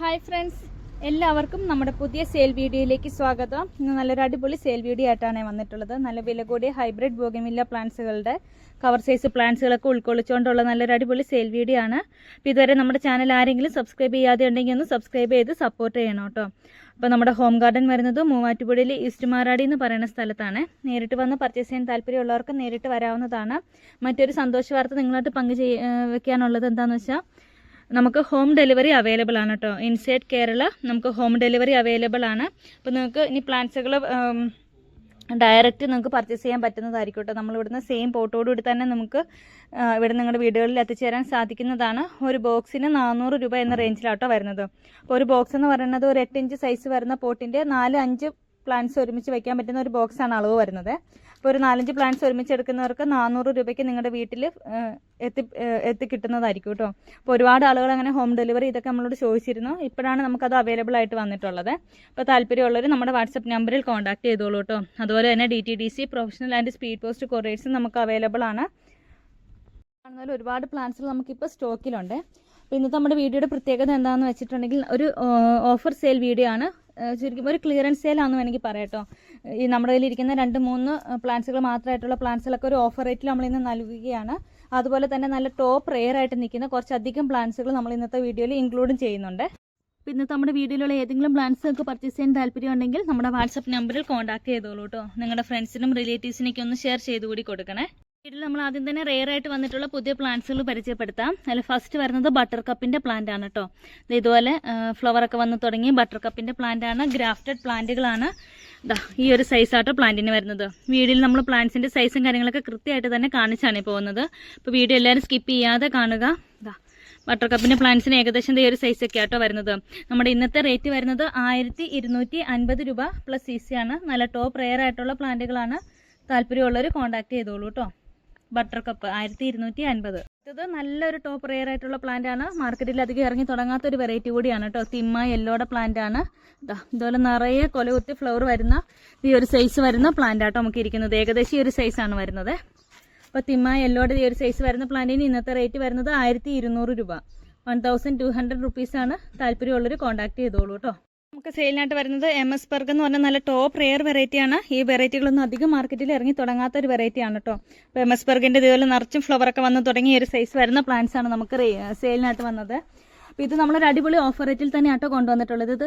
Hi friends എല്ലാവർക്കും നമ്മുടെ പുതിയ സെയിൽ വീഡിയോയിലേക്ക് സ്വാഗതം. ഇന്ന് നല്ലൊരു അടിപൊളി സെയിൽ വീഡിയോ ആയിട്ടാണ് വന്നിട്ടുള്ളത്. നല്ല വില കൂടിയ ഹൈബ്രിഡ് ബോഗമില്ല പ്ലാന്റ്സുകളുടെ കവർ സൈസ് പ്ലാന്റ്സുകളൊക്കെ ഉൾക്കൊള്ളിച്ചുകൊണ്ടുള്ള നല്ലൊരു അടിപൊളി സെയിൽ വീഡിയോ ആണ്. അപ്പോൾ ഇതുവരെ നമ്മുടെ ചാനൽ ആരെങ്കിലും സബ്സ്ക്രൈബ് ചെയ്യാതെ ഉണ്ടെങ്കിൽ ഒന്ന് സബ്സ്ക്രൈബ് ചെയ്ത് സപ്പോർട്ട് ചെയ്യണം കേട്ടോ. അപ്പോൾ നമ്മുടെ ഹോം ഗാർഡൻ വരുന്നത് മൂവാറ്റുപുഴയിൽ ഈസ്റ്റ് മാറാടി എന്ന് പറയുന്ന സ്ഥലത്താണ്. നേരിട്ട് വന്ന് പർച്ചേസ് ചെയ്യാൻ താല്പര്യമുള്ളവർക്ക് നേരിട്ട് വരാവുന്നതാണ്. മറ്റൊരു സന്തോഷ വാർത്ത നിങ്ങളായിട്ട് പങ്കു ചെയ്യാൻ വെക്കാനുള്ളത് എന്താണെന്ന് വെച്ചാൽ നമുക്ക് ഹോം ഡെലിവറി അവൈലബിൾ ആണ് കേട്ടോ ഇൻസൈഡ് കേരള നമുക്ക് ഹോം ഡെലിവറി അവൈലബിൾ ആണ്. അപ്പോൾ നിങ്ങൾക്ക് ഇനി പ്ലാന്റ്സുകൾ ഡയറക്റ്റ് നിങ്ങൾക്ക് പർച്ചേസ് ചെയ്യാൻ പറ്റുന്നതായിരിക്കും കേട്ടോ നമ്മൾ ഇവിടുന്ന് സെയിം പോട്ടോടുകൂടി തന്നെ നമുക്ക് ഇവിടെ നിങ്ങളുടെ വീടുകളിൽ എത്തിച്ചേരാൻ സാധിക്കുന്നതാണ്. ഒരു ബോക്സിന് നാനൂറ് രൂപ എന്ന റേഞ്ചിലാട്ടോ വരുന്നത്. അപ്പോൾ ഒരു ബോക്സ് എന്ന് പറയുന്നത് ഒരു എട്ട് ഇഞ്ച് സൈസ് വരുന്ന പോട്ടിന്റെ നാല് അഞ്ച് പ്ലാന്റ്സ് ഒരുമിച്ച് വെക്കാൻ പറ്റുന്ന ഒരു ബോക്സാണ് അളവ് വരുന്നത്. അപ്പോൾ ഒരു നാലഞ്ച് പ്ലാന്റ്സ് ഒരുമിച്ച് എടുക്കുന്നവർക്ക് നാനൂറ് രൂപയ്ക്ക് നിങ്ങളുടെ വീട്ടിൽ എത്തി എത്തിക്കിട്ടുന്നതായിരിക്കും എത്തി കിട്ടുന്നതായിരിക്കും കേട്ടോ. അപ്പോൾ ഒരുപാട് ആളുകൾ അങ്ങനെ ഹോം ഡെലിവറി ഇതൊക്കെ നമ്മളോട് ചോദിച്ചിരുന്നു. ഇപ്പോഴാണ് നമുക്കത് അവൈലബിൾ ആയിട്ട് വന്നിട്ടുള്ളത്. അപ്പോൾ താല്പര്യമുള്ളവർ നമ്മുടെ വാട്സപ്പ് നമ്പറിൽ കോൺടാക്ട് ചെയ്തോളൂ കേട്ടോ. അതുപോലെ തന്നെ D T D C professional and speed post കൊറിയേഴ്സും നമുക്ക് അവൈലബിൾ ആണ്. കാണുന്നതിൽ ഒരുപാട് പ്ലാന്റ്സ് നമുക്കിപ്പോൾ സ്റ്റോക്കിലുണ്ട് അപ്പോൾ ഇന്നത്തെ നമ്മുടെ വീഡിയോയുടെ പ്രത്യേകത എന്താണെന്ന് വെച്ചിട്ടുണ്ടെങ്കിൽ ഒരു ഓഫർ സെയിൽ വീഡിയോ ആണ്. ഏഹ് ശരിക്കും ഒരു ക്ലിയറൻസ് സെയിലാണെന്ന് വേണമെങ്കിൽ പറയാം ഈ നമ്മുടെ കയ്യിൽ ഇരിക്കുന്ന രണ്ട് മൂന്ന് പ്ലാന്റ്സുകൾ മാത്രമായിട്ടുള്ള പ്ലാന്റ്സുകളൊക്കെ ഒരു ഓഫർ റേറ്റിൽ നമ്മൾ ഇന്ന് നൽകുകയാണ്. അതുപോലെ തന്നെ നല്ല ടോപ്പ് റെയർ ആയിട്ട് നിൽക്കുന്ന കുറച്ചധികം പ്ലാന്റ്സുകൾ നമ്മൾ ഇന്നത്തെ വീഡിയോയിൽ ഇൻക്ലൂഡും ചെയ്യുന്നുണ്ട്. അപ്പോൾ ഇന്നത്തെ നമ്മുടെ വീഡിയോയിലുള്ള ഏതെങ്കിലും പ്ലാന്റ്സ് നിങ്ങൾക്ക് പർച്ചേസ് ചെയ്യാൻ താല്പര്യം ഉണ്ടെങ്കിൽ നമ്മുടെ വാട്സപ്പ് നമ്പറിൽ കോൺടാക്ട് ചെയ്തോളൂ കേട്ടോ. നിങ്ങളുടെ ഫ്രണ്ട്സിനും റിലേറ്റീവ്സിനൊക്കെ ഒന്ന് ഷെയർ ചെയ്ത് കൂടി കൊടുക്കണേ. വീട്ടിൽ നമ്മൾ ആദ്യം തന്നെ റെയർ ആയിട്ട് വന്നിട്ടുള്ള പുതിയ പ്ലാന്റ്സുകൾ പരിചയപ്പെടുത്താം. അതിൽ ഫസ്റ്റ് വരുന്നത് ബട്ടർ കപ്പിന്റെ പ്ലാന്റ് ആണ് കേട്ടോ ഇതുപോലെ ഫ്ലവർ ഒക്കെ വന്ന് തുടങ്ങി ബട്ടർ കപ്പിന്റെ പ്ലാന്റ് ആണ്. ഗ്രാഫ്റ്റഡ് പ്ലാന്റുകളാണ് ഈ ഒരു സൈസ് ആട്ടോ പ്ലാന്റിന് വരുന്നത്. വീഡിയോയിൽ നമ്മൾ പ്ലാന്റ്സിന്റെ സൈസും കാര്യങ്ങളൊക്കെ കൃത്യമായിട്ട് തന്നെ കാണിച്ചാണ് പോകുന്നത് അപ്പോൾ വീഡിയോ എല്ലാവരും സ്കിപ്പ് ചെയ്യാതെ കാണുക. ബട്ടർ കപ്പിന്റെ പ്ലാന്റ്സിന് ഏകദേശം ഈ ഒരു സൈസ് ഒക്കെ ആട്ടോ വരുന്നത്. നമ്മുടെ ഇന്നത്തെ റേറ്റ് വരുന്നത് ആയിരത്തി ഇരുന്നൂറ്റി അൻപത് രൂപ പ്ലസ് സി സി ആണ്. നല്ല ടോപ്പ് റെയർ ആയിട്ടുള്ള പ്ലാന്റുകളാണ് താല്പര്യമുള്ളവർ കോൺടാക്ട് ചെയ്തോളൂ കേട്ടോ ബട്ടർ കപ്പ് ആയിരത്തി ഇരുന്നൂറ്റി അൻപത് ഇത് നല്ലൊരു ടോപ്പ് റെയർ ആയിട്ടുള്ള പ്ലാന്റ് ആണ്. മാർക്കറ്റിൽ അധികം ഇറങ്ങി തുടങ്ങാത്ത ഒരു വെറൈറ്റി കൂടിയാണ് കേട്ടോ. തിമ്മ യെല്ലോയുടെ പ്ലാന്റ് ആണ്. ഇതുപോലെ നിറയെ കൊലകുത്തി ഫ്ലവർ വരുന്ന ഈ ഒരു സൈസ് വരുന്ന പ്ലാന്റ് ആട്ടോ നമുക്ക് ഇരിക്കുന്നത്. ഏകദേശം ഈ ഒരു സൈസ് ആണ് വരുന്നത്. അപ്പോൾ തിമ്മ യെല്ലോയുടെ ഈ ഒരു സൈസ് വരുന്ന പ്ലാന്റിന് ഇന്നത്തെ റേറ്റ് വരുന്നത് ആയിരത്തി രൂപ. വൺ തൗസൻഡ് ടു ഹൺഡ്രഡ് റുപ്പീസാണ് താല്പര്യമുള്ളവർ കോൺടാക്ട് ചെയ്തോളൂ കേട്ടോ. നമുക്ക് സെയിലിനായിട്ട് വരുന്നത് എം എസ് ബർഗ് എന്ന് പറഞ്ഞാൽ നല്ല ടോപ്പ് റെയർ വെറൈറ്റിയാണ് ഈ വെറൈറ്റികളൊന്നും അധികം മാർക്കറ്റിൽ ഇറങ്ങി തുടങ്ങാത്ത ഒരു വെറൈറ്റിയാണ് കേട്ടോ അപ്പോൾ എം എസ് ബർഗിന്റെ ഇതുപോലെ നിറച്ചും ഫ്ലവറൊക്കെ വന്ന് തുടങ്ങിയ ഒരു സൈസ് വരുന്ന പ്ലാന്റ്സ് ആണ് നമുക്ക് സെയിലിനായിട്ട് വന്നത്. അപ്പോൾ ഇത് നമ്മളൊരു അടിപൊളി ഓഫർ റേറ്റിൽ തന്നെ ആട്ടോ കൊണ്ടുവന്നിട്ടുള്ളത്. ഇത്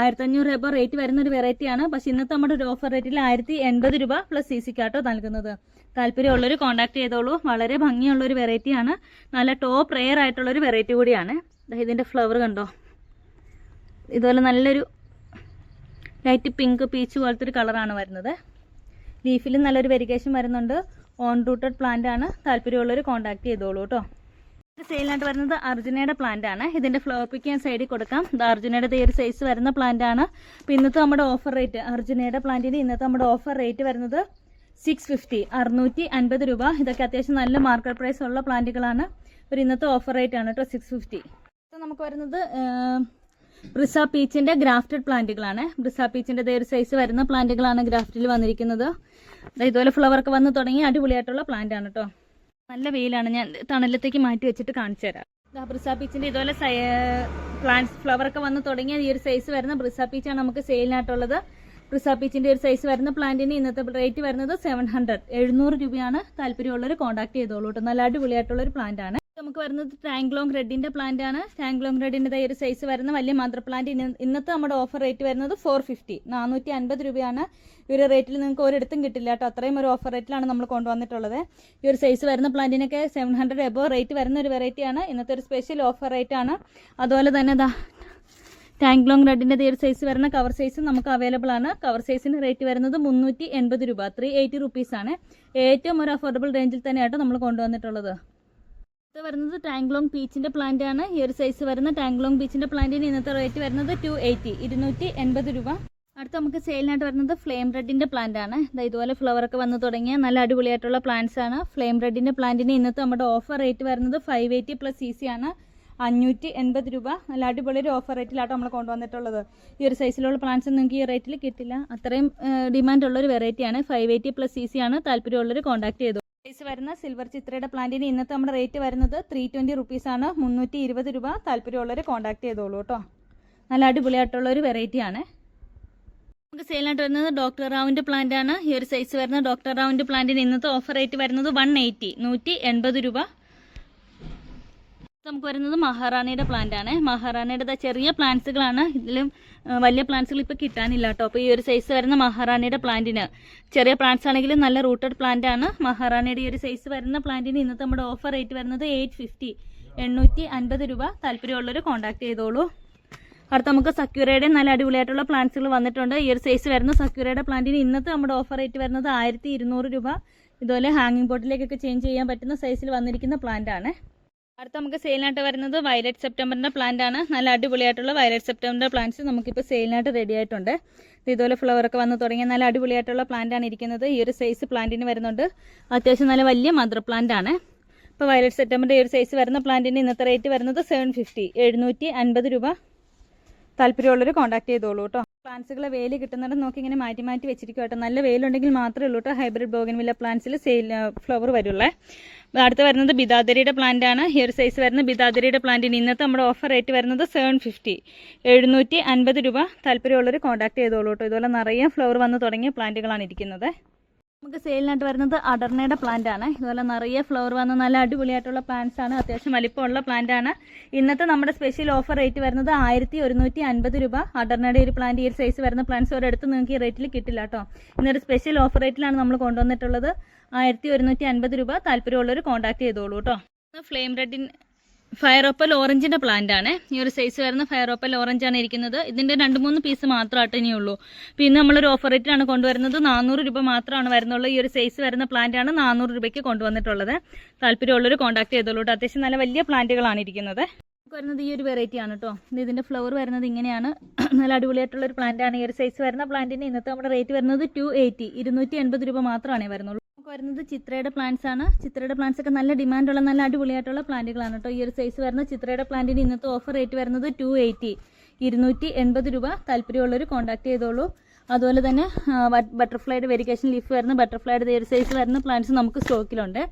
ആയിരത്തി അഞ്ഞൂറ് രൂപ റേറ്റ് വരുന്ന ഒരു വെറൈറ്റിയാണ് പക്ഷേ ഇന്നത്തെ നമ്മുടെ ഒരു ഓഫർ റേറ്റിൽ ആയിരത്തി എൺപത് രൂപ പ്ലസ് സി സിക്കാട്ടോ നൽകുന്നത്. താല്പര്യമുള്ളവർ കോൺടാക്ട് ചെയ്തോളൂ. വളരെ ഭംഗിയുള്ളൊരു വെറൈറ്റിയാണ് നല്ല ടോപ്പ് റെയർ ആയിട്ടുള്ളൊരു വെറൈറ്റി കൂടിയാണ്. ഇതിന്റെ ഫ്ലവർ കണ്ടോ? ഇതുപോലെ നല്ലൊരു ലൈറ്റ് പിങ്ക് പീച്ച് പോലത്തെ ഒരു കളറാണ് വരുന്നത്. ലീഫിലും നല്ലൊരു വെരിഗേഷൻ വരുന്നുണ്ട്. ഓൺ റൂട്ടഡ് പ്ലാന്റ് ആണ്. താല്പര്യമുള്ളവർ കോൺടാക്ട് ചെയ്തോളൂ കേട്ടോ സെയിലായിട്ട് വരുന്നത് അർജുനയുടെ പ്ലാന്റ് ആണ്. ഇതിന്റെ ഫ്ലവർ പിക്ക് ഞാൻ സൈഡിൽ കൊടുക്കാം. ഇത് അർജുനയുടെ ഈ ഒരു സൈസ് വരുന്ന പ്ലാന്റ് ആണ്. ഇന്നത്തെ നമ്മുടെ ഓഫർ റേറ്റ് അർജുനയുടെ പ്ലാന്റിന് ഇന്നത്തെ നമ്മുടെ ഓഫർ റേറ്റ് വരുന്നത് സിക്സ് ഫിഫ്റ്റി അറുന്നൂറ്റി അൻപത് രൂപ. ഇതൊക്കെ അത്യാവശ്യം നല്ല മാർക്കറ്റ് പ്രൈസ് ഉള്ള പ്ലാന്റുകളാണ് ഒരു ഇന്നത്തെ ഓഫർ റേറ്റ് ആണ് കേട്ടോ സിക്സ് ഫിഫ്റ്റി നമുക്ക് വരുന്നത് ബ്രിസ പീച്ചിന്റെ ഗ്രാഫ്റ്റഡ് പ്ലാന്റുകളാണ് ബ്രിസ പീച്ചിന്റെ ഒരു സൈസ് വരുന്ന പ്ലാന്റുകളാണ് ഗ്രാഫ്റ്റിൽ വന്നിരിക്കുന്നത്. ഇതുപോലെ ഫ്ലവർ ഒക്കെ വന്ന് തുടങ്ങി അടിപൊളിയായിട്ടുള്ള പ്ലാന്റ് ആണ് കേട്ടോ നല്ല വെയിലാണ്. ഞാൻ തണലത്തേക്ക് മാറ്റി വെച്ചിട്ട് കാണിച്ചു തരാം. ബ്രിസ പീച്ചിന്റെ ഇതുപോലെ പ്ലാന്റ്സ് ഫ്ലവർ ഒക്കെ വന്ന് തുടങ്ങിയ ഈ ഒരു സൈസ് വരുന്ന ബ്രിസ പീച്ചാണ് നമുക്ക് സെയിലിനായിട്ടുള്ളത് ബ്രിസ പീച്ചിന്റെ ഒരു സൈസ് വരുന്ന പ്ലാന്റിന് ഇന്നത്തെ റേറ്റ് വരുന്നത് സെവൻ ഹൺഡ്രഡ് എഴുന്നൂറ് രൂപയാണ് താല്പര്യമുള്ളവർ കോൺടാക്ട് ചെയ്തോളൂ കേട്ടോ നല്ല അടിപൊളിയായിട്ടുള്ള ഒരു പ്ലാന്റ് ആണ്. നമുക്ക് വരുന്നത് ടാങ്ക്ലോങ് റെഡിന്റെ പ്ലാന്റ് ആണ്. ടാങ്ക്ലോങ് റെഡിന്റെ ഒരു സൈസ് വരുന്ന വലിയ മാത്ര പ്ലാന്റ് ഇന്നത്തെ നമ്മുടെ ഓഫർ റേറ്റ് വരുന്നത് ഫോർ ഫിഫ്റ്റി നാനൂറ്റി അൻപത് രൂപയാണ്. ഈ ഒരു റേറ്റിൽ നിങ്ങൾക്ക് ഒരിടത്തും കിട്ടില്ല കേട്ടോ. അത്രയും ഒരു ഓഫർ റേറ്റിലാണ് നമ്മൾ കൊണ്ടുവന്നിട്ടുള്ളത്. ഈ ഒരു സൈസ് വരുന്ന പ്ലാന്റിനൊക്കെ സെവൻ ഹൺഡ്രഡ് എബോ റേറ്റ് വരുന്ന ഒരു വെറൈറ്റിയാണ് ഇന്നത്തെ ഒരു സ്പെഷ്യൽ ഓഫർ റേറ്റ് ആണ്. അതുപോലെ തന്നെ ദാ റെഡിന്റെ ഈ ഒരു സൈസ് വരുന്ന കവർ സൈസ് നമുക്ക് അവൈലബിൾ ആണ്. കവർ സൈസിന് റേറ്റ് വരുന്നത് മുന്നൂറ്റി എൺപത് രൂപ ത്രീ എയ്റ്റി ആണ്. ഏറ്റവും ഒരു അഫോർഡബിൾ റേഞ്ചിൽ തന്നെയാട്ടോ നമ്മൾ കൊണ്ടുവന്നിട്ടുള്ളത്. ഇത് വരുന്നത് ടാങ്ക്ലോങ് പീച്ചിന്റെ പ്ലാന്റ് ആണ്. ഈ ഒരു സൈസ് വരുന്ന ടാങ്ക്ലോങ് പീച്ചിന്റെ പ്ലാന്റിന് ഇന്നത്തെ റേറ്റ് വരുന്നത് ടു എയ്റ്റി ഇരുന്നൂറ്റി എൺപത് രൂപ. അടുത്ത നമുക്ക് സെയിലിനായിട്ട് വരുന്നത് ഫ്ലെയിം റെഡിന്റെ പ്ലാന്റ് ആണ്. ഇതാ ഇതുപോലെ ഫ്ലവർ ഒക്കെ വന്ന് തുടങ്ങിയ നല്ല അടിപൊളിയായിട്ടുള്ള പ്ലാന്റ്സ് ആണ്. ഫ്ലെയിം റെഡിന്റെ പ്ലാന്റിന് ഇന്നത്തെ നമ്മുടെ ഓഫർ റേറ്റ് വരുന്നത് five eighty plus C C ആണ്. അഞ്ഞൂറ്റി എൺപത് രൂപ. നല്ല അടിപൊളി ഒരു ഓഫർ റേറ്റിലാട്ടോ നമ്മൾ കൊണ്ടുവന്നിട്ടുള്ളത്. ഈ ഒരു സൈസിലുള്ള പ്ലാന്റ്സ് നിങ്ങൾക്ക് ഈ റേറ്റിൽ കിട്ടില്ല. അത്രയും ഡിമാൻഡ് ഉള്ള ഒരു വെറൈറ്റിയാണ് five eighty plus C C ആണ്. താല്പര്യമുള്ളവർ കോൺടാക്ട് ചെയ്തു. സൈസ് വരുന്ന സിൽവർ ചിത്രയുടെ പ്ലാന്റിന് ഇന്നത്തെ നമ്മുടെ റേറ്റ് വരുന്നത് ത്രീ ട്വന്റി റുപ്പീസാണ് മുന്നൂറ്റി ഇരുപത് രൂപ താല്പര്യമുള്ളവർ കോൺടാക്ട് ചെയ്തോളൂ കേട്ടോ. നല്ല അടിപൊളിയായിട്ടുള്ള ഒരു വെറൈറ്റി ആണ്. നമുക്ക് സെയിലായിട്ട് വരുന്നത് ഡോക്ടർ റാവിന്റെ പ്ലാന്റ് ആണ്. ഈ ഒരു സൈസ് വരുന്ന ഡോക്ടർ റാവിന്റെ പ്ലാന്റിന് ഇന്നത്തെ ഓഫർ റേറ്റ് വരുന്നത് വൺ എയ്റ്റി നൂറ്റി എൺപത് രൂപ. നമുക്ക് വരുന്നത് മഹാറാണിയുടെ പ്ലാന്റ് ആണ്. മഹാറാണിയുടെ ചെറിയ പ്ലാന്റ്സുകളാണ് ഇതിലും വലിയ പ്ലാന്റ്സുകൾ ഇപ്പോൾ കിട്ടാനില്ല കേട്ടോ അപ്പോൾ ഈ ഒരു സൈസ് വരുന്ന മഹാറാണിയുടെ പ്ലാന്റിന് ചെറിയ പ്ലാന്റ്സ് ആണെങ്കിലും നല്ല റൂട്ടഡ് പ്ലാന്റ് ആണ്. മഹാറാണിയുടെ ഈ ഒരു സൈസ് വരുന്ന പ്ലാന്റിന് ഇന്നത്തെ നമ്മുടെ ഓഫർ റേറ്റ് വരുന്നത് എയ്റ്റ് ഫിഫ്റ്റി എണ്ണൂറ്റി അൻപത് രൂപ താല്പര്യമുള്ളവർ കോൺടാക്ട് ചെയ്തോളൂ. അടുത്ത നമുക്ക് സക്യൂരയുടെ നല്ല അടിപൊളിയായിട്ടുള്ള പ്ലാന്റ്സുകൾ വന്നിട്ടുണ്ട്. ഈ ഒരു സൈസ് വരുന്ന സക്യൂരയുടെ പ്ലാന്റിന് ഇന്നത്തെ നമ്മുടെ ഓഫർ റേറ്റ് വരുന്നത് ആയിരത്തി രൂപ. ഇതുപോലെ ഹാങ്ങിങ് ബോട്ടിലേക്കൊക്കെ ചേഞ്ച് ചെയ്യാൻ പറ്റുന്ന സൈസിൽ വന്നിരിക്കുന്ന പ്ലാന്റ് ആണ്. അടുത്ത നമുക്ക് സെയിലിനായിട്ട് വരുന്നത് വയലറ്റ് സെപ്റ്റംബറിന്റെ പ്ലാന്റ് ആണ്. നല്ല അടിപൊളിയായിട്ടുള്ള വയലറ്റ് സെപ്റ്റംബറിന്റെ പ്ലാന്റ്സ് നമുക്കിപ്പോൾ സെയിലിനായിട്ട് റെഡി ആയിട്ടുണ്ട്. ഇത് ഇതുപോലെ ഫ്ലവറൊക്കെ വന്ന് തുടങ്ങിയ നല്ല അടിപൊളിയായിട്ടുള്ള പ്ലാന്റ് ആണ് ഇരിക്കുന്നത്. ഈ ഒരു സൈസ് പ്ലാന്റിന് വരുന്നുണ്ട്. അത്യാവശ്യം നല്ല വലിയ മദർ പ്ലാന്റ് ആണ്. ഇപ്പോൾ വയലറ്റ് സെപ്റ്റംബറിന്റെ ഈ ഒരു സൈസ് വരുന്ന പ്ലാന്റിന് ഇന്നത്തെ റേറ്റ് വരുന്നത് സെവൻ ഫിഫ്റ്റി എഴുന്നൂറ്റി അൻപത് രൂപ. താല്പര്യമുള്ളവർ കോൺടാക്ട് ചെയ്തോളൂ കേട്ടോ പ്ലാന്റ്സുകളെ വെയിൽ കിട്ടുന്നിടം നോക്കി ഇങ്ങനെ മാറ്റി മാറ്റി വെച്ചിരിക്കും കേട്ടോ നല്ല വെയിലുണ്ടെങ്കിൽ മാത്രമേ ഉള്ളൂ കേട്ടോ ഹൈബ്രിഡ് ബോഗൻവില്ല പ്ലാന്റ്സിൽ സെയിൽ ഫ്ലവർ വരുള്ളേ. അടുത്ത് വരുന്നത് ബിദാദരിയുടെ പ്ലാന്റ് ആണ്. ഈ ഒരു സൈസ് വരുന്ന ബിദാദരിയുടെ പ്ലാന്റിന് ഇന്നത്തെ നമ്മുടെ ഓഫർ റേറ്റ് വരുന്നത് സെവൻ ഫിഫ്റ്റി എഴുന്നൂറ്റി അൻപത് രൂപ താല്പര്യമുള്ളവർ കോൺടാക്ട് ചെയ്തോളൂ കേട്ടോ. ഇതുപോലെ നിറയെ ഫ്ലവർ വന്ന് തുടങ്ങിയ പ്ലാന്റുകളാണ് ഇരിക്കുന്നത്. നമുക്ക് സെയിലിനായിട്ട് വരുന്നത് അടർണയുടെ പ്ലാന്റ് ആണ്. ഇതുപോലെ നിറയെ ഫ്ലവർ വന്ന നല്ല അടിപൊളിയായിട്ടുള്ള പ്ലാന്റ്സ് ആണ്. അത്യാവശ്യം വലിപ്പമുള്ള പ്ലാന്റ് ആണ്. ഇന്നത്തെ നമ്മുടെ സ്പെഷ്യൽ ഓഫർ റേറ്റ് വരുന്നത് ആയിരത്തി ഒരുന്നൂറ്റി അൻപത് രൂപ. അടർണയുടെ ഒരു പ്ലാന്റ് ഈ സൈസ് വരുന്ന പ്ലാന്റ്സ് ഒരിടത്ത് നിങ്ങൾക്ക് ഈ റേറ്റിൽ കിട്ടില്ല കേട്ടോ ഇന്നൊരു സ്പെഷ്യൽ ഓഫർ റേറ്റിലാണ് നമ്മൾ കൊണ്ടുവന്നിട്ടുള്ളത്. ആയിരത്തി ഒരുന്നൂറ്റി അൻപത് രൂപ. താല്പര്യമുള്ളവർ കോൺടാക്ട് ചെയ്തോളൂ കേട്ടോ ഫ്ലെയിം റെഡിൻ ഫയർ ഓപ്പൽ ഓറഞ്ചിന്റെ പ്ലാന്റ് ആണ്. ഈ ഒരു സൈസ് വരുന്ന ഫയർ ഓപ്പൽ ഓറഞ്ച് ആണ് ഇരിക്കുന്നത്. ഇതിന്റെ രണ്ട് മൂന്ന് പീസ് മാത്രമായിട്ട് ഇനിയുള്ളൂ പിന്നെ നമ്മളൊരു ഓഫർ റേറ്റിലാണ് കൊണ്ടുവരുന്നത്. നാനൂറ് രൂപ മാത്രമാണ് വരുന്നുള്ളൂ. ഈ ഒരു സൈസ് വരുന്ന പ്ലാന്റ് ആണ് നാനൂറ് രൂപയ്ക്ക് കൊണ്ടുവന്നിട്ടുള്ളത്. താല്പര്യമുള്ളവർ കോൺടാക്ട് ചെയ്തോളൂ കേട്ടോ അത്യാവശ്യം നല്ല വലിയ പ്ലാന്റുകളാണ് ഇരിക്കുന്നത്. വരുന്നത് ഈ ഒരു വെറൈറ്റി ആണ് കേട്ടോ ഇത് ഇതിന്റെ ഫ്ലവർ വരുന്നത് ഇങ്ങനെയാണ്. നല്ല അടിപൊളിയായിട്ടുള്ള ഒരു പ്ലാന്റ് ആണ്. ഈ ഒരു സൈസ് വരുന്ന പ്ലാന്റിന് ഇന്നത്തെ നമ്മുടെ റേറ്റ് വരുന്നത് ടു എയ്റ്റി ഇരുന്നൂറ്റി എൺപത് രൂപ മാത്രമാണ് വരുന്നുള്ളൂ. നമുക്ക് വരുന്നത് ചിത്രയുടെ പ്ലാന്റ്സ് ആണ്. ചിത്രയുടെ പ്ലാന്റ്സ് ഒക്കെ നല്ല ഡിമാൻഡുള്ള നല്ല അടിപൊളിയായിട്ടുള്ള പ്ലാന്റുകളാണ് കേട്ടോ. ഈ ഒരു സൈസ് വരുന്ന ചിത്രയുടെ പ്ലാന്റിന് ഇന്നത്തെ ഓഫർ റേറ്റ് വരുന്നത് ടു എയ്റ്റി ഇരുന്നൂറ്റി എൺപത് രൂപ താല്പര്യമുള്ളവർ കോൺടാക്ട് ചെയ്തോളൂ. അതുപോലെ തന്നെ ബട്ടർഫ്ലൈയുടെ വെരിക്കേഷൻ ലീഫ് വരുന്ന ബട്ടർഫ്ലൈയുടെ ഈ ഒരു സൈസ് വരുന്ന പ്ലാന്റ്സ് നമുക്ക് സ്റ്റോക്കിലുണ്ട്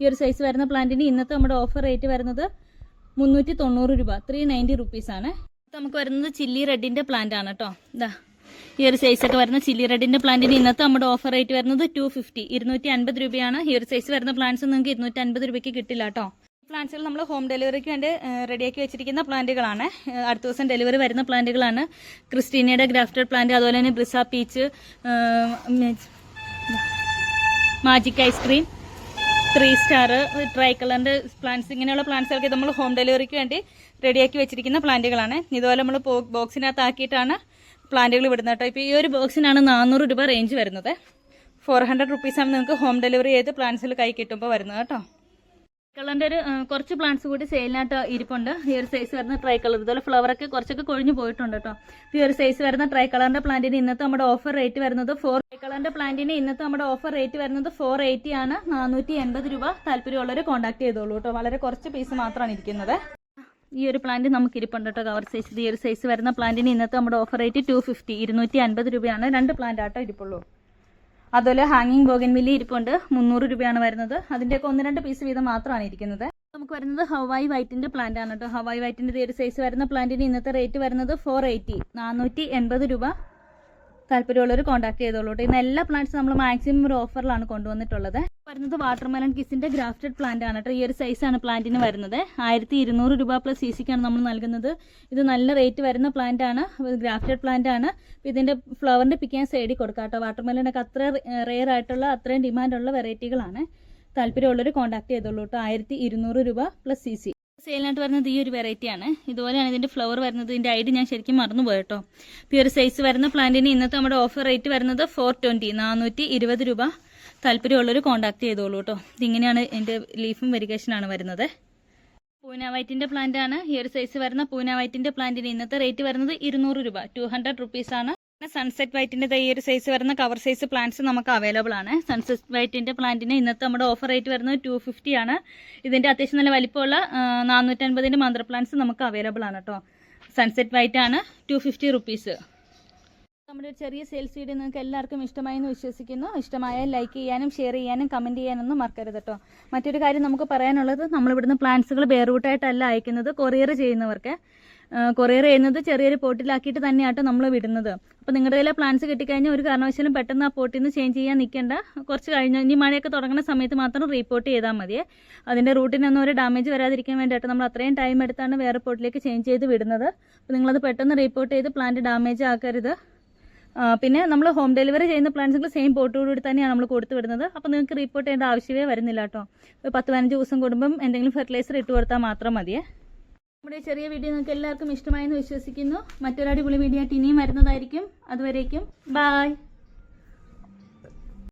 ഈ ഒരു സൈസ് വരുന്ന പ്ലാന്റിന് ഇന്നത്തെ നമ്മുടെ ഓഫർ റേറ്റ് വരുന്നത് മുന്നൂറ്റി തൊണ്ണൂറ് രൂപ ത്രീ നയന്റി റുപ്പീസാണ് നമുക്ക് വരുന്നത് ചില്ലി റെഡിന്റെ പ്ലാന്റ് ആണ് കേട്ടോ. ഇതാ ഈ ഒരു സൈസ് ഒക്കെ വരുന്ന ചില്ലി റെഡിന്റെ പ്ലാന്റിന് ഇന്നത്തെ നമ്മുടെ ഓഫർ റേറ്റ് വരുന്നത് ടു ഫിഫ്റ്റി ഇരുന്നൂറ്റി അൻപത് രൂപയാണ്. ഈ ഒരു സൈസ് വരുന്ന പ്ലാന്റ്സ് നിങ്ങൾക്ക് ഇരുന്നൂറ്റി അൻപത് രൂപയ്ക്ക് കിട്ടില്ല കേട്ടോ പ്ലാന്റ്സുകൾ നമ്മൾ ഹോം ഡെലിവറിക്ക് വേണ്ടി റെഡിയാക്കി വെച്ചിരിക്കുന്ന പ്ലാന്റുകളാണ് അടുത്ത ദിവസം ഡെലിവറി വരുന്ന പ്ലാന്റുകളാണ് ക്രിസ്റ്റീനയുടെ ഗ്രാഫ്റ്റഡ് പ്ലാന്റ് അതുപോലെ തന്നെ ബ്രിസ peach magic ice cream three star tri കളറിന്റെ plants ഇങ്ങനെയുള്ള പ്ലാന്റ്സുകളൊക്കെ നമ്മൾ ഹോം ഡെലിവറിക്ക് വേണ്ടി റെഡിയാക്കി വെച്ചിരിക്കുന്ന പ്ലാന്റുകളാണ് ഇതുപോലെ നമ്മൾ ബോക്സിനകത്ത് ആക്കിയിട്ടാണ് പ്ലാന്റുകൾ ഇവിടുന്ന് കേട്ടോ. ഇപ്പോൾ ഈ ഒരു ബോക്സിനാണ് നാനൂറ് രൂപ റേഞ്ച് വരുന്നത്. ഫോർ ഹൺഡ്രഡ് റുപ്പീസാണ് നിങ്ങൾക്ക് ഹോം ഡെലിവറി ചെയ്ത് പ്ലാന്റ്സിൽ കൈ കിട്ടുമ്പോൾ വരുന്നത് കേട്ടോ. കളറിന്റെ ഒരു കുറച്ച് പ്ലാന്റ്സ് കൂടി സെയിലിനായിട്ട് ഇരിപ്പുണ്ട്. ഈ ഒരു സൈസ് വരുന്ന ട്രൈ കളർ ഇതുപോലെ ഫ്ലവറൊക്കെ കുറച്ചൊക്കെ കൊഴിഞ്ഞു പോയിട്ടുണ്ട് കേട്ടോ. ഈ ഒരു സൈസ് വരുന്ന ട്രൈ കളറിന്റെ പ്ലാന്റിന് ഇന്നത്തെ നമ്മുടെ ഓഫർ റേറ്റ് വരുന്നത് ഫോർ ട്രൈ കളറിന്റെ പ്ലാന്റിന് ഇന്നത്തെ നമ്മുടെ ഓഫർ റേറ്റ് വരുന്നത് ഫോർ എയ്റ്റി ആണ്. നാനൂറ്റി എൺപത് രൂപ താല്പര്യമുള്ളവർ കോൺടാക്ട് ചെയ്തോളൂ കേട്ടോ. വളരെ കുറച്ച് പീസ് മാത്രമാണ് ഇരിക്കുന്നത്. ഈ ഒരു പ്ലാന്റ് നമുക്ക് ഇരിപ്പുണ്ട് കേട്ടോ കവർ സൈസ് ഈ ഒരു സൈസ് വരുന്ന പ്ലാന്റിന് ഇന്നത്തെ നമ്മുടെ ഓഫർ റേറ്റ് ടു ഫിഫ്റ്റി ഇരുന്നൂറ്റി അൻപത് രൂപയാണ്. രണ്ട് പ്ലാന്റ് ആട്ടോ ഇരിപ്പുള്ളൂ. അതുപോലെ ഹാങ്ങിങ് ബോഗൻവില്ലി ഇരിപ്പുണ്ട്. മുന്നൂറ് രൂപയാണ് വരുന്നത്. അതിന്റെയൊക്കെ ഒന്ന് രണ്ട് പീസ് വീതം മാത്രമാണ് ഇരിക്കുന്നത്. നമുക്ക് വരുന്നത് ഹവായി വൈറ്റിന്റെ പ്ലാന്റ് ആണ് കേട്ടോ ഹവായി വൈറ്റിന്റെ ഒരു സൈസ് വരുന്ന പ്ലാന്റിന് ഇന്നത്തെ റേറ്റ് വരുന്നത് ഫോർ എയ്റ്റി നാനൂറ്റി എൺപത് രൂപ. താല്പര്യമുള്ളവർ കോൺടാക്ട് ചെയ്തോളൂ കേട്ടോ ഇന്ന് എല്ലാ പ്ലാന്റ്സും നമ്മൾ മാക്സിമം ഒരു ഓഫറിലാണ് കൊണ്ടുവന്നിട്ടുള്ളത്. വരുന്നത് വാട്ടർമെലൺ കിസിന്റെ ഗ്രാഫ്റ്റഡ് പ്ലാന്റ് ആണ് കേട്ടോ. ഈ ഒരു സൈസാണ് പ്ലാന്റിന് വരുന്നത്. ആയിരത്തി ഇരുന്നൂറ് രൂപ പ്ലസ് സി സിക്കാണ് നമ്മൾ നൽകുന്നത്. ഇത് നല്ല റേറ്റ് വരുന്ന പ്ലാന്റ് ആണ്. ഗ്രാഫ്റ്റഡ് പ്ലാന്റ് ആണ്. ഇതിന്റെ ഫ്ലവറിന്റെ പിക്ക് ഞാൻ സൈഡിൽ കൊടുക്കാം കേട്ടോ. വാട്ടർ വാട്ടർമെലനൊക്കെ അത്ര റെയർ ആയിട്ടുള്ള അത്രയും ഡിമാൻഡുള്ള വെറൈറ്റികളാണ് താല്പര്യമുള്ളവർ കോൺടാക്ട് ചെയ്തോളൂ കേട്ടോ. ആയിരത്തി ഇരുന്നൂറ് രൂപ പ്ലസ് സി സി സെയിലിനായിട്ട് വരുന്നത് ഈ ഒരു വെറൈറ്റി ആണ്. ഇതുപോലെയാണ് ഇതിന്റെ ഫ്ലവർ വരുന്നത്. ഇതിന്റെ ഐഡി ഞാൻ ശരിക്കും മറന്നുപോയി കേട്ടോ. ഈ ഒരു സൈസ് വരുന്ന പ്ലാന്റിന് ഇന്നത്തെ നമ്മുടെ ഓഫർ റേറ്റ് വരുന്നത് ഫോർ ട്വന്റി നാനൂറ്റി ഇരുപത് രൂപ. താല്പര്യമുള്ളവർ കോൺടാക്ട് ചെയ്തോളൂ കേട്ടോ ഇതിങ്ങനെയാണ് എന്റെ ലീഫും വെരിഗേഷനാണ് വരുന്നത്. പൂന വൈറ്റിന്റെ പ്ലാന്റ് ആണ്. ഈ ഒരു സൈസ് വരുന്ന പൂന വൈറ്റിന്റെ പ്ലാന്റിന് ഇന്നത്തെ റേറ്റ് വരുന്നത് ഇരുന്നൂറ് രൂപ. ടു ഹൺഡ്രഡ് റുപ്പീസ് ആണ്. സൺസെറ്റ് വൈറ്റിന്റെ ഈ ഒരു സൈസ് വരുന്ന കവർ സൈസ് പ്ലാന്റ്സ് നമുക്ക് അവൈലബിൾ ആണ്. സൺസെറ്റ് വൈറ്റിന്റെ പ്ലാന്റിന് ഇന്നത്തെ നമ്മുടെ ഓഫർ റേറ്റ് വരുന്നത് ടു ഫിഫ്റ്റി ആണ്. ഇതിന്റെ അത്യാവശ്യം നല്ല വലിപ്പമുള്ള നാനൂറ്റൻപതിന്റെ മന്ത്ര പ്ലാന്റ്സ് നമുക്ക് അവൈലബിൾ ആണ് കേട്ടോ സൺസെറ്റ് വൈറ്റ് ആണ്. ടു ഫിഫ്റ്റി റുപ്പീസ് നമ്മുടെ ഒരു ചെറിയ സെയിൽസ് വീഡിയോ നിങ്ങൾക്ക് എല്ലാവർക്കും ഇഷ്ടമായി എന്ന് വിശ്വസിക്കുന്നു. ഇഷ്ടമായ ലൈക്ക് ചെയ്യാനും ഷെയർ ചെയ്യാനും കമന്റ് ചെയ്യാനൊന്നും മറക്കരുത് കേട്ടോ മറ്റൊരു കാര്യം നമുക്ക് പറയാനുള്ളത് നമ്മളിവിടുന്ന് പ്ലാന്റ്സുകൾ ബെയർറൂട്ടായിട്ടല്ല അയക്കുന്നത് കൊറിയർ ചെയ്യുന്നവർക്ക്. കൊറിയർ ചെയ്യുന്നത് ചെറിയൊരു പോട്ടിലാക്കിയിട്ട് തന്നെയാട്ടോ നമ്മൾ വിടുന്നത്. അപ്പോൾ നിങ്ങളുടെ കയ്യിലെ പ്ലാൻസ് കിട്ടിക്കഴിഞ്ഞാൽ ഒരു കാരണവശാലും പെട്ടെന്ന് ആ പോട്ടിൽ നിന്ന് ചേഞ്ച് ചെയ്യാൻ നിൽക്കേണ്ട. കുറച്ച് കഴിഞ്ഞ് ഇനി മഴയൊക്കെ തുടങ്ങുന്ന സമയത്ത് മാത്രം റീപോർട്ട് ചെയ്താൽ മതിയെ. അതിന്റെ റൂട്ടിനൊന്നും ഒരു ഡാമേജ് വരാതിരിക്കാൻ വേണ്ടിയിട്ട് നമ്മൾ അത്രയും ടൈം എടുത്താണ് വേറെ പോട്ടിലേക്ക് ചേഞ്ച് ചെയ്ത് വിടുന്നത്. അപ്പോൾ നിങ്ങളത് പെട്ടെന്ന് റീപോർട്ട് ചെയ്ത് പ്ലാന്റ് ഡാമേജ് ആക്കരുത്. പിന്നെ നമ്മൾ ഹോം ഡെലിവറി ചെയ്യുന്ന പ്ലാൻസുകൾ സെയിം പോട്ടോടുകൂടി തന്നെയാണ് നമ്മൾ കൊടുത്തു വിടുന്നത്. അപ്പോൾ നിങ്ങൾക്ക് റിപ്പോർട്ട് ചെയ്യേണ്ട ആവശ്യമേ വരുന്നില്ല കേട്ടോ. ഒരു പത്ത് പതിനഞ്ച് ദിവസം കൂടുമ്പം എന്തെങ്കിലും ഫെർട്ടിലൈസർ ഇട്ട് കൊടുത്താൽ മാത്രം മതിയേ. നമ്മുടെ ചെറിയ വീഡിയോ നിങ്ങൾക്ക് എല്ലാവർക്കും ഇഷ്ടമായെന്ന് വിശ്വസിക്കുന്നു. മറ്റൊരു അടിപൊളി വീഡിയോ ആയിട്ട് ഇനിയും വരുന്നതായിരിക്കും. അതുവരേക്കും ബായ്